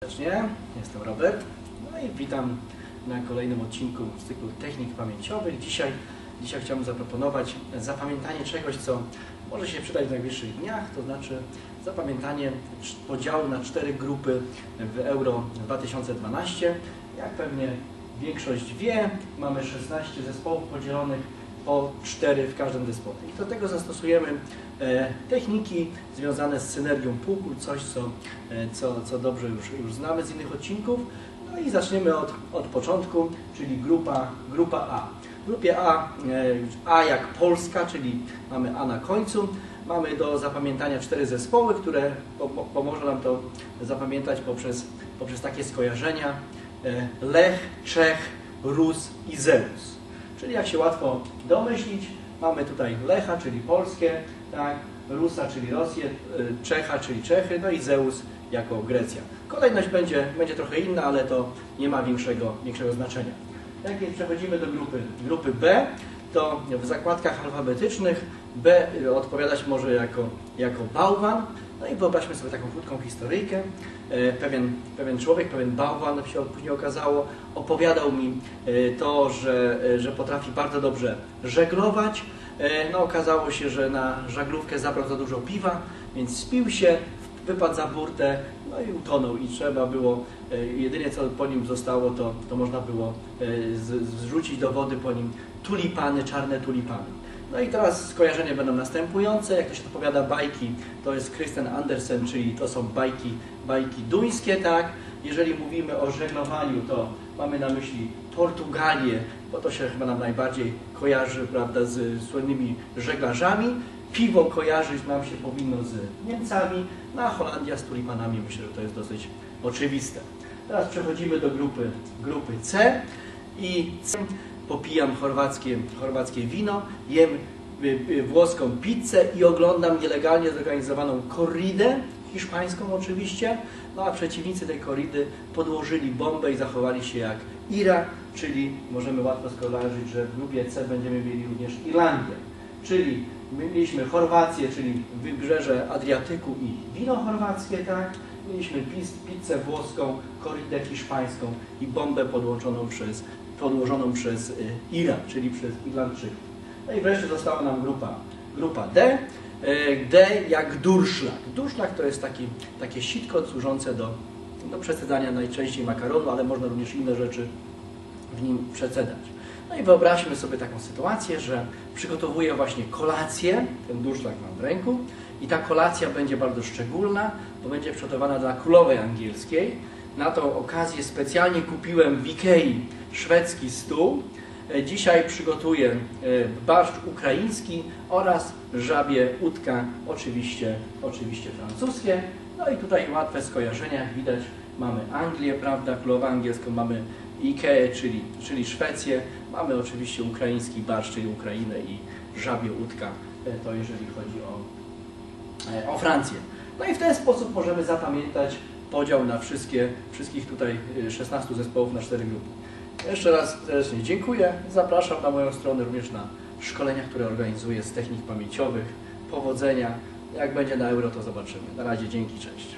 serdecznie, jestem Robert no i witam na kolejnym odcinku z cyklu Technik Pamięciowych. Dzisiaj, dzisiaj chciałbym zaproponować zapamiętanie czegoś, co może się przydać w najbliższych dniach, to znaczy zapamiętanie podziału na cztery grupy w Euro 2012. Jak pewnie większość wie, mamy 16 zespołów podzielonych po 4 w każdym zespole. I do tego zastosujemy e, techniki związane z synergią pułku, coś co, e, co, co dobrze już, już znamy z innych odcinków. No i zaczniemy od, od początku, czyli grupa, grupa A. W grupie A, e, A jak Polska, czyli mamy A na końcu. Mamy do zapamiętania cztery zespoły, które po, po, pomoże nam to zapamiętać poprzez, poprzez takie skojarzenia. Lech, Czech, Rus i Zeus. Czyli jak się łatwo domyślić, mamy tutaj Lecha, czyli Polskie, tak, Rusa, czyli Rosję, y, Czecha, czyli Czechy, no i Zeus jako Grecja. Kolejność będzie, będzie trochę inna, ale to nie ma większego, większego znaczenia. Jak więc przechodzimy do grupy, grupy B, to w zakładkach alfabetycznych B odpowiadać może jako, jako bałwan. No i wyobraźmy sobie taką krótką historyjkę. E, Pewien, pewien człowiek, pewien bałwan się później okazało, opowiadał mi e, to, że, e, że potrafi bardzo dobrze żeglować. No okazało się, że na żaglówkę zabrał za dużo piwa, więc spił się, wypadł za burtę, no i utonął i trzeba było, e, jedynie co po nim zostało, to, to można było e, zrzucić do wody po nim tulipany, czarne tulipany. No i teraz skojarzenia będą następujące. Jak to się opowiada bajki, to jest Christian Andersen, czyli to są bajki, bajki duńskie, tak? Jeżeli mówimy o żeglowaniu, to mamy na myśli Portugalię, bo to się chyba nam najbardziej kojarzy, prawda, z słynnymi żeglarzami. Piwo kojarzyć nam się powinno z Niemcami, no a Holandia z tulipanami, myślę, że to jest dosyć oczywiste. Teraz przechodzimy do grupy, grupy C i C popijam chorwackie, chorwackie wino, jem y, y, włoską pizzę i oglądam nielegalnie zorganizowaną korridę, hiszpańską oczywiście, no a przeciwnicy tej korridy podłożyli bombę i zachowali się jak Ira, czyli możemy łatwo skojarzyć, że w grupie C będziemy mieli również Irlandię, czyli mieliśmy Chorwację, czyli wybrzeże Adriatyku i wino chorwackie, tak? Mieliśmy pizzę włoską, korridę hiszpańską i bombę podłączoną przez, podłożoną przez y, Ira, czyli przez Irlandczyków. No i wreszcie została nam grupa, grupa D. Y, D jak durszlak. Durszlak to jest taki, takie sitko służące do, do przecedzania najczęściej makaronu, ale można również inne rzeczy w nim przecedać. No i wyobraźmy sobie taką sytuację, że przygotowuję właśnie kolację, ten durszlak mam w ręku i ta kolacja będzie bardzo szczególna, bo będzie przygotowana dla królowej angielskiej. Na tą okazję specjalnie kupiłem w Ikei szwedzki stół. Dzisiaj przygotuję e, barszcz ukraiński oraz żabie udka, oczywiście, oczywiście francuskie. No i tutaj łatwe skojarzenia, widać mamy Anglię, prawda, królową angielską, mamy Ikea, czyli, czyli Szwecję, mamy oczywiście ukraiński barszcz, czyli Ukrainę i żabie udka, e, to jeżeli chodzi o, e, o Francję. No i w ten sposób możemy zapamiętać podział na wszystkie, wszystkich tutaj e, 16 zespołów na 4 grupy. Jeszcze raz serdecznie dziękuję. Zapraszam na moją stronę również na szkolenia, które organizuję z technik pamięciowych. Powodzenia. Jak będzie na euro, to zobaczymy. Na razie dzięki, cześć.